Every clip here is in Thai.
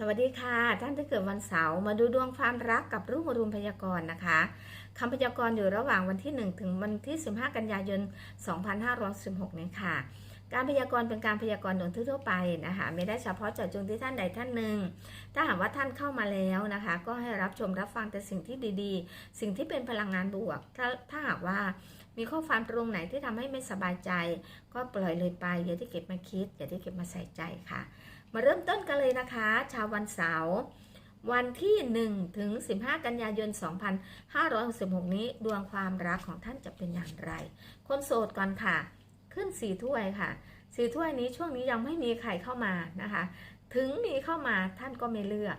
สวัสดีค่ะ ท่านที่เกิดวันเสาร์มาดูดวงความรักกับรุ่งอรุณพยากรณ์นะคะคำพยากรณ์อยู่ระหว่างวันที่ 1 ถึงวันที่ 15 กันยายน 2516นี้ค่ะ การพยากรณ์เป็นการพยากรณ์โดยทั่วไปนะคะ ไม่ได้เฉพาะเจาะจงที่ท่านใดท่านหนึ่ง ถ้าหากว่าท่านเข้ามาแล้วนะคะ ก็ให้รับชมรับฟังแต่สิ่งที่ดีๆ สิ่งที่เป็นพลังงานบวก ถ้าถ้าหากว่ามีข้อความตรงไหนที่ทำให้ไม่สบายใจ ก็ปล่อยเลยไปอย่าที่เก็บมาคิดอย่าที่เก็บมาใส่ใจค่ะ มาเริ่มต้นกันเลยนะคะ ชาววันเสาร์วันที่ 1 ถึง 15 กันยายน 2566 นี้ดวงความรักของท่านจะเป็นอย่างไร คนโสดก่อนค่ะ ขึ้นสีถ้วยค่ะสีถ้วยนี้ช่วงนี้ยังไม่มีใครเข้ามานะคะ ถึงมีเข้ามาท่านก็ไม่เลือก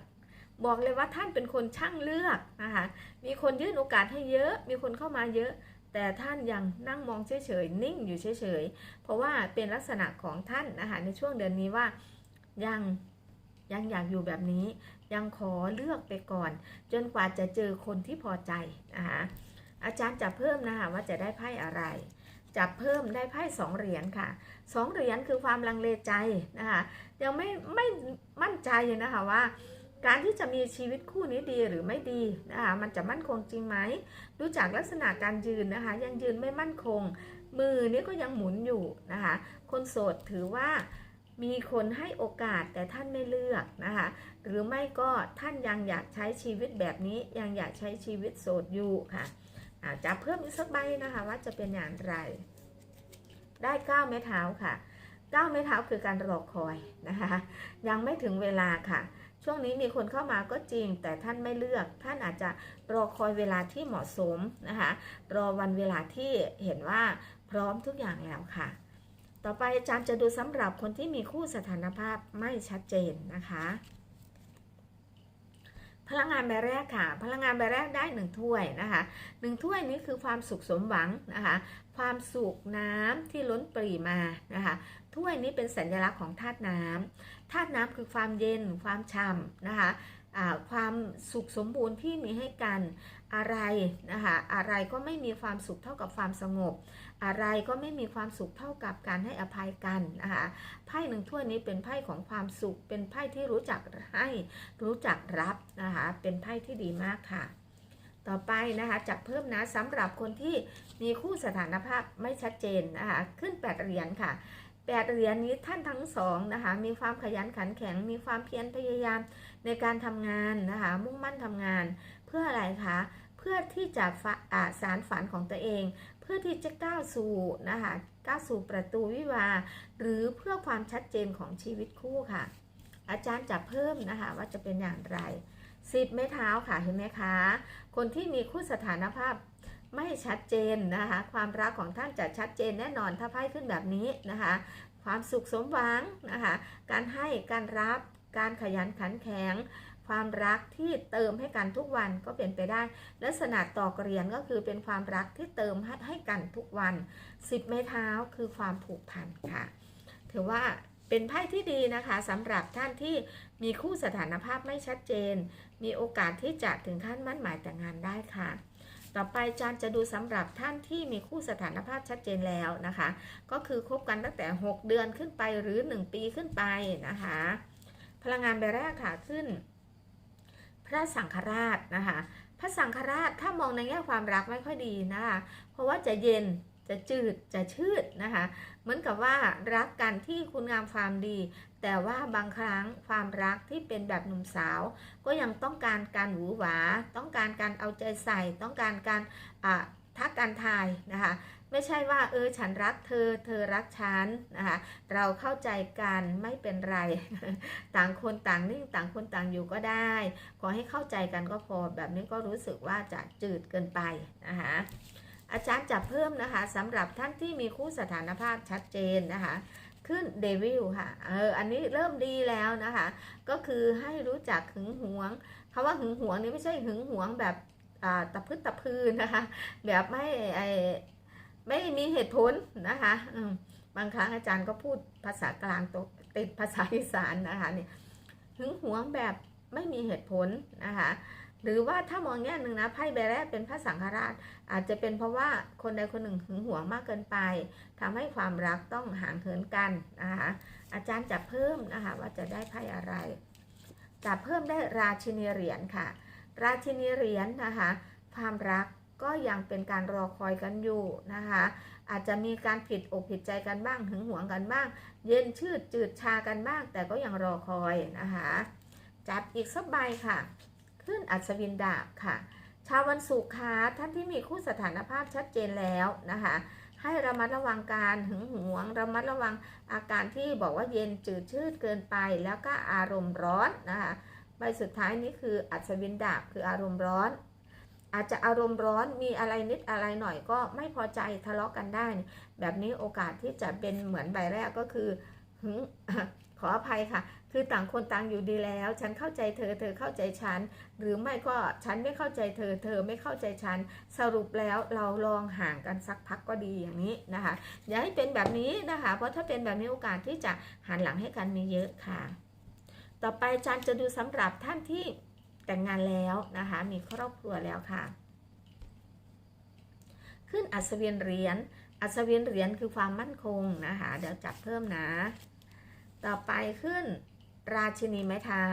บอกเลยว่าท่านเป็นคนช่างเลือกนะคะ มีคนยื่นโอกาสให้เยอะ มีคนเข้ามาเยอะ แต่ท่านยังนั่งมองเฉยๆ นิ่งอยู่เฉยๆ เพราะว่าเป็นลักษณะของท่านนะคะในช่วงเดือนนี้ว่า ยังยังอยากอยู่แบบนี้ ยังขอเลือกไปก่อน จนกว่าจะเจอคนที่พอใจนะคะอาจารย์จะเพิ่มนะคะว่าจะได้ไพ่อะไร จับเพิ่มได้ไพ่สองเหรียญค่ะสองเหรียญคือความลังเลใจนะคะยังไม่ไม่มั่นใจนะคะว่า การที่จะมีชีวิตคู่นี้ดีหรือไม่ดีนะคะมันจะมั่นคงจริงไหมดูจากลักษณะการยืนนะคะ ยังยืนไม่มั่นคง มือนี้ก็ยังหมุนอยู่นะคะคนโสดถือว่า มีคนให้โอกาสแต่ท่านไม่เลือกนะคะ หรือไม่ก็ท่านยังอยากใช้ชีวิตแบบนี้ยังอยากใช้ชีวิตโสดอยู่ค่ะอาจะเพิ่มอีกสักใบนะคะว่าจะเป็นอย่างไร ได้เก้าไม้เท้าค่ะเก้าไม้เท้าคือการรอคอยนะคะ ยังไม่ถึงเวลาค่ะ ช่วงนี้มีคนเข้ามาก็จริง แต่ท่านไม่เลือก ท่านอาจจะรอคอยเวลาที่เหมาะสมนะคะ รอวันเวลาที่เห็นว่าพร้อมทุกอย่างแล้วค่ะ ต่อไปอาจารย์จะดูสำหรับคนที่มีคู่สถานภาพไม่ชัดเจนนะคะ พลังงานใบแรกค่ะ พลังงานใบแรกได้หนึ่งถ้วยนะคะหนึ่งถ้วยนี้คือความสุขสมหวังนะคะความสุขน้ำที่ล้นปรีมานะคะถ้วยนี้เป็นสัญลักษณ์ของธาตุน้ำธาตุน้ำคือความเย็นความฉ่ำนะคะความสุขสมบูรณ์ที่มีให้กันอะไรนะคะอะไรก็ไม่มีความสุขเท่ากับความสงบ อะไรก็ไม่มีความสุขเท่ากับการให้อภัยกันนะคะไพ่หนึ่งถ้วยนี้เป็นไพ่ของความสุข เป็นไพ่ที่รู้จักให้รู้จักรับนะคะเป็นไพ่ที่ดีมากค่ะ ต่อไปนะคะจะเพิ่มนะสำหรับคนที่มีคู่สถานภาพไม่ชัดเจนนะคะขึ้น8เหรียญค่ะแปดเหรียญนี้ท่านทั้งสองนะคะมีความขยันขันแข็ง มีความเพียรพยายามในการทำงานนะคะมุ่งมั่นทำงาน เพื่ออะไรคะเพื่อที่จะสารฝันของตัวเอง พื่อที่จะก้าวสู่นะคะก้าวสู่ประตูวิวาหรือเพื่อความชัดเจนของชีวิตคู่ค่ะ อาจารย์จะเพิ่มนะคะว่าจะเป็นอย่างไรสิบไม้เท้าค่ะเห็นไหมคะ คนที่มีคู่สถานภาพไม่ชัดเจนนะคะ ความรักของท่านจะชัดเจนแน่นอนถ้าไพ่ขึ้นแบบนี้นะคะ ความสุขสมหวังนะคะ การให้การรับการขยันขันแข็ง ความรักที่เติมให้กันทุกวันก็เป็นไปได้ ลักษณะต่อเรียนก็คือเป็นความรักที่เติมให้ให้กันทุกวันสิบไม้เท้าคือความผูกพันค่ะ ถือว่าเป็นไพ่ที่ดีนะคะสำหรับท่านที่มีคู่สถานภาพไม่ชัดเจน มีโอกาสที่จะถึงขั้นมั่นหมายแต่งงานได้ค่ะ ต่อไปจานจะดูสำหรับท่านที่มีคู่สถานภาพชัดเจนแล้วนะคะ ก็คือคบกันตั้งแต่ 6 เดือนขึ้นไปหรือ 1 ปีขึ้นไปนะคะ พลังงานใบแรกค่ะขึ้น พระสังฆราชนะคะ พระสังฆราชถ้ามองในแง่ความรักไม่ค่อยดีนะคะเพราะว่าจะเย็นจะจืดจะชืดนะคะเหมือนกับว่ารักกันที่คุณงามความดี แต่ว่าบางครั้งความรักที่เป็นแบบหนุ่มสาว ก็ยังต้องการการหวือหวา ต้องการการเอาใจใส่ ต้องการการทักการทายนะคะ ไม่ใช่ว่า เออฉันรักเธอ เธอรักฉันนะคะเราเข้าใจกันไม่เป็นไร ต่างคนต่างนิ่งต่างคนต่างอยู่ก็ได้ ขอให้เข้าใจกันก็พอแบบนี้ก็รู้สึกว่าจะจืดเกินไปนะคะอาจารย์จะเพิ่มนะคะสำหรับท่านที่มีคู่สถานภาพชัดเจนนะคะขึ้นเดวิลค่ะ เออ อันนี้เริ่มดีแล้วนะคะ ก็คือให้รู้จักหึงหวงคำว่าหึงหวงนี่ไม่ใช่หึงหวงแบบตะพื้นตะพื้นนะคะ แบบไม่ไอ ไม่มีเหตุผลนะคะบางครั้งอาจารย์ก็พูดภาษากลางติดภาษาอีสานนะคะเนี่ยหึงหวงแบบไม่มีเหตุผลนะคะหรือว่าถ้ามองแง่หนึ่งนะไพ่ใบแรกเป็นพระสังฆราช อาจจะเป็นเพราะว่าคนใดคนหนึ่งหึงหวงมากเกินไปทำให้ความรักต้องห่างเหินกันนะคะอาจารย์จะเพิ่มนะคะว่าจะได้ไพ่อะไรจะเพิ่มได้ราชินีเหรียญค่ะ ราชินีเหรียญนะคะความรัก ก็ยังเป็นการรอคอยกันอยู่นะคะ อาจจะมีการผิดอกผิดใจกันบ้างหึงหวงกันบ้าง เย็นชืดจืดชากันบ้าง แต่ก็ยังรอคอยนะคะ จับอีกสักใบค่ะ ขึ้นอัศวินดาบค่ะ ชาววันศุกร์ค่ะท่านที่มีคู่สถานภาพชัดเจนแล้วนะคะให้ระมัดระวังการหึงหวง ระมัดระวังอาการที่บอกว่าเย็นจืดชืดเกินไป แล้วก็อารมณ์ร้อนนะคะใบสุดท้ายนี้คืออัศวินดาบคืออารมณ์ร้อน อาจจะอารมณ์ร้อนมีอะไรนิดอะไรหน่อยก็ไม่พอใจทะเลาะกันได้ แบบนี้โอกาสที่จะเป็นเหมือนใบแรกก็คือหึขออภัยค่ะ คือต่างคนต่างอยู่ดีแล้ว ฉันเข้าใจเธอ เธอเข้าใจฉัน หรือไม่ก็ฉันไม่เข้าใจเธอ เธอไม่เข้าใจฉัน สรุปแล้วเราลองห่างกันสักพักก็ดีอย่างนี้นะคะ อย่าให้เป็นแบบนี้นะคะ เพราะถ้าเป็นแบบนี้โอกาสที่จะหันหลังให้กันมีเยอะค่ะ ต่อไปจารย์จะดูสำหรับท่านที่ แต่งงานแล้วนะคะ มีครอบครัวแล้วค่ะ ขึ้นอัศวินเหรียญ อัศวินเหรียญคือความมั่นคงนะคะ เดี๋ยวจับเพิ่มนะ ต่อไปขึ้นราชินีไม้เท้า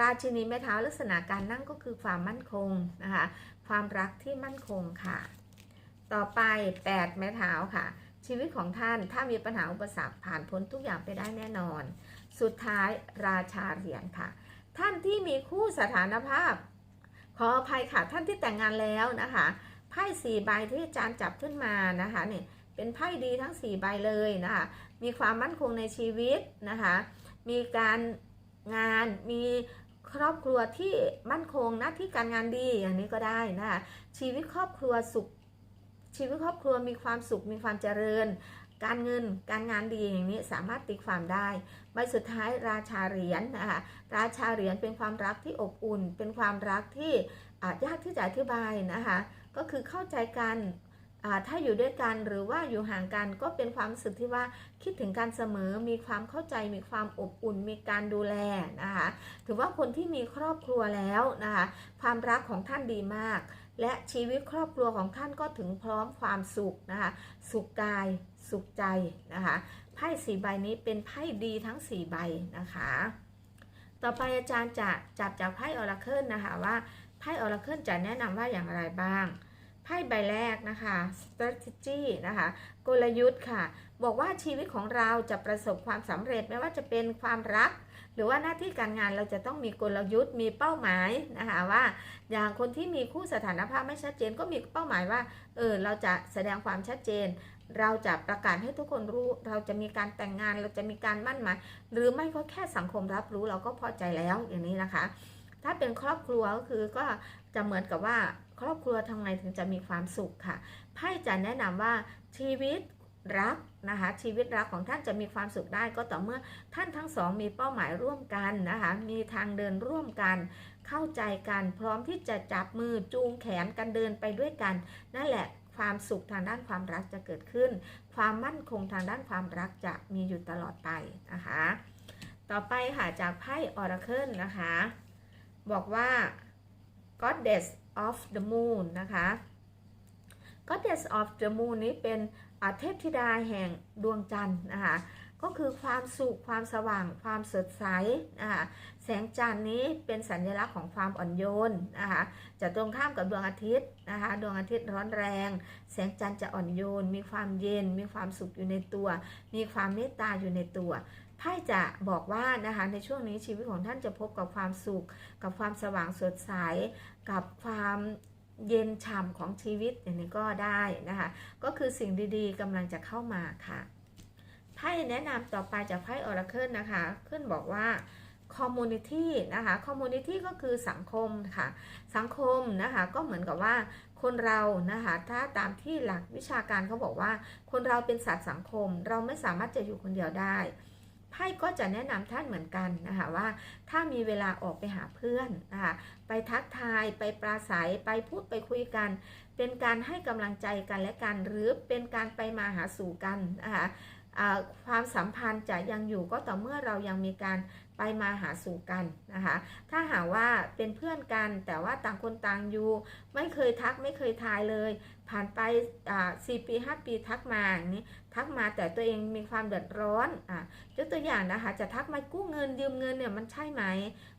ราชินีไม้เท้าลักษณะการนั่งก็คือความมั่นคงนะคะ ความรักที่มั่นคงค่ะ ต่อไป8ไม้เท้าค่ะ ชีวิตของท่านถ้ามีปัญหาอุปสรรคผ่านพ้นทุกอย่างไปได้แน่นอน สุดท้ายราชาเหรียญค่ะ ท่านที่มีคู่สถานภาพ ขออภัยค่ะท่านที่แต่งงานแล้วนะคะไพ่สี่ใบที่อาจารย์จับขึ้นมานะคะเนี่ยเป็นไพ่ดีทั้ง4ใบเลยนะคะมีความมั่นคงในชีวิตนะคะมีการงานมีครอบครัวที่มั่นคงหน้าที่การงานดีอย่างนี้ก็ได้นะคะชีวิตครอบครัวสุขชีวิตครอบครัวมีความสุขมีความเจริญ การเงินการงานดีอย่างนี้สามารถตีความได้ ใบสุดท้ายราชาเหรียญนะคะราชาเหรียญเป็นความรักที่อบอุ่น เป็นความรักที่อาจยากที่จะอธิบายนะคะก็คือเข้าใจกัน ถ้าอยู่ด้วยกันหรือว่าอยู่ห่างกันก็เป็นความรู้สึกที่ว่าคิดถึงกันเสมอมีความเข้าใจมีความอบอุ่นมีการดูแลนะคะถือว่าคนที่มีครอบครัวแล้วนะคะความรักของท่านดีมาก และชีวิตครอบครัวของท่านก็ถึงพร้อมความสุขนะคะสุขกายสุขใจนะคะไพ่สีใบนี้เป็นไพ่ดีทั้ง4ใบนะคะ ต่อไปอาจารย์จะจับจากไพ่ออราเคิลนะคะว่าไพ่ออราเคิลจะแนะนำว่าอย่างไรบ้าง ไพ่ใบแรกนะคะ strategy นะคะ กลยุทธ์ค่ะ บอกว่าชีวิตของเราจะประสบความสำเร็จไม่ว่าจะเป็นความรัก หรือว่าหน้าที่การงานเราจะต้องมีกลยุทธ์มีเป้าหมายนะคะว่า อย่างคนที่มีคู่สถานภาพไม่ชัดเจนก็มีเป้าหมายว่าเออเราจะแสดงความชัดเจน เราจะประกาศให้ทุกคนรู้ เราจะมีการแต่งงานเราจะมีการมั่นหมายหรือไม่ก็แค่สังคมรับรู้เราก็พอใจแล้วอย่างนี้นะคะ ถ้าเป็นครอบครัวก็คือก็จะเหมือนกับว่าครอบครัวทำไงถึงจะมีความสุขค่ะไพ่จะแนะนำว่าชีวิตรักนะคะชีวิตรักของท่านจะมีความสุขได้ก็ต่อเมื่อท่านทั้งสองมีเป้าหมายร่วมกันนะคะมีทางเดินร่วมกัน เข้าใจกันพร้อมที่จะจับมือจูงแขนกันเดินไปด้วยกัน นั่นแหละความสุขทางด้านความรักจะเกิดขึ้น ความมั่นคงทางด้านความรักจะมีอยู่ตลอดไปนะคะต่อไปค่ะจากไพ่ Oracle นะคะ บอกว่า Goddess of the Moon นะคะ Goddess of the Moon นี้เป็นเทพธิดาแห่งดวงจันทร์นะคะก็คือความสุขความสว่างความสดใสนะคะแสงจันทร์นี้เป็นสัญลักษณ์ของความอ่อนโยนนะคะจะตรงข้ามกับดวงอาทิตย์นะคะดวงอาทิตย์ร้อนแรง แสงจันทร์จะอ่อนโยน มีความเย็น มีความสุขอยู่ในตัว มีความเมตตาอยู่ในตัว พ่จะบอกว่านะคะในช่วงนี้ชีวิตของท่านจะพบกับความสุข กับความสว่างสดใส กับความเย็นฉ่ำของชีวิตอย่างนี้ก็ได้นะคะ ก็คือสิ่งดีๆกำลังจะเข้ามาค่ะไพ่แนะนำต่อไปจากไพ่ออราเคิลนะคะ ขึ้นบอกว่า community นะคะ community ก็คือสังคมค่ะ สังคมนะคะ ก็เหมือนกับว่าคนเรานะคะ ถ้าตามที่หลักวิชาการเขาบอกว่า คนเราเป็นสัตว์สังคม เราไม่สามารถจะอยู่คนเดียวได้ ไพ่ก็จะแนะนำท่านเหมือนกันนะคะว่า ถ้ามีเวลาออกไปหาเพื่อนนะคะไปทักทายไปปราศัยไปพูดไปคุยกัน เป็นการให้กำลังใจกันและกัน หรือเป็นการไปมาหาสู่กันนะคะความสัมพันธ์จะยังอยู่ก็ต่อเมื่อเรายังมีการไปมาหาสู่กันนะคะ ถ้าหากว่าเป็นเพื่อนกัน แต่ว่าต่างคนต่างอยู่ ไม่เคยทักไม่เคยทายเลย ผ่านไปอ่าสี่ปีห้าปีทักมาอย่างนี้ทักมาแต่ตัวเองมีความเดือดร้อนอะยกตัวอย่างนะคะ จะทักมากู้เงินยืมเงินเนี่ยมันใช่ไหม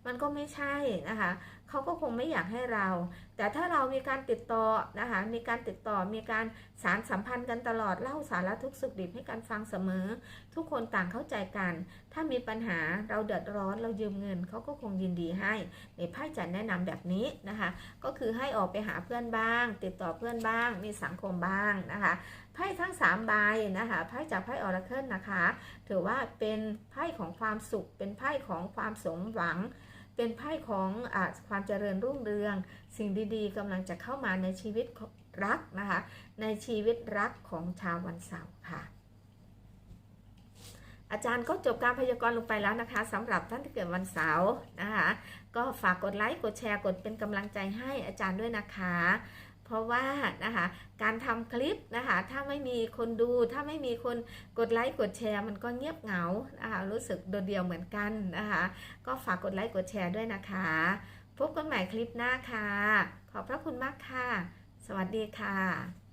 มันก็ไม่ใช่นะคะเขาก็คงไม่อยากให้เรา แต่ถ้าเรามีการติดต่อนะคะ มีการติดต่อมีการสารสัมพันธ์กันตลอดเล่าสารทุกสุขดิบให้กันฟังเสมอ ทุกคนต่างเข้าใจกัน ถ้ามีปัญหาเราเดือดร้อนเรายืมเงินเขาก็คงยินดีให้ในไพ่จันแนะนำแบบนี้นะคะ ก็คือให้ออกไปหาเพื่อนบ้าง ติดต่อเพื่อนบ้าง มีสังคมบ้างนะคะไพ่ทั้ง3ใบนะคะไพ่จากไพ่ออราเคิลนะคะ ถือว่าเป็นไพ่ของความสุข เป็นไพ่ของความสมหวังเป็นไพ่ของอความเจริญรุ่งเรือง สิ่งดีๆกำลังจะเข้ามาในชีวิตรักนะคะ ในชีวิตรักของชาววันเสาร์ค่ะ อาจารย์ก็จบการพยากรณ์ลงไปแล้วนะคะสำหรับท่านที่เกิดวันเสาร์นะคะ ก็ฝากกดไลค์กดแชร์กดเป็นกำลังใจให้อาจารย์ด้วยนะคะ เพราะว่านะคะการทำคลิปนะคะถ้าไม่มีคนดูถ้าไม่มีคนกดไลค์กดแชร์ มันก็เงียบเหงานะคะรู้สึกโดดเดี่ยวเหมือนกันนะคะก็ฝากกดไลค์กดแชร์ด้วยนะคะ พบกันใหม่คลิปหน้าค่ะ ขอบพระคุณมากค่ะ สวัสดีค่ะ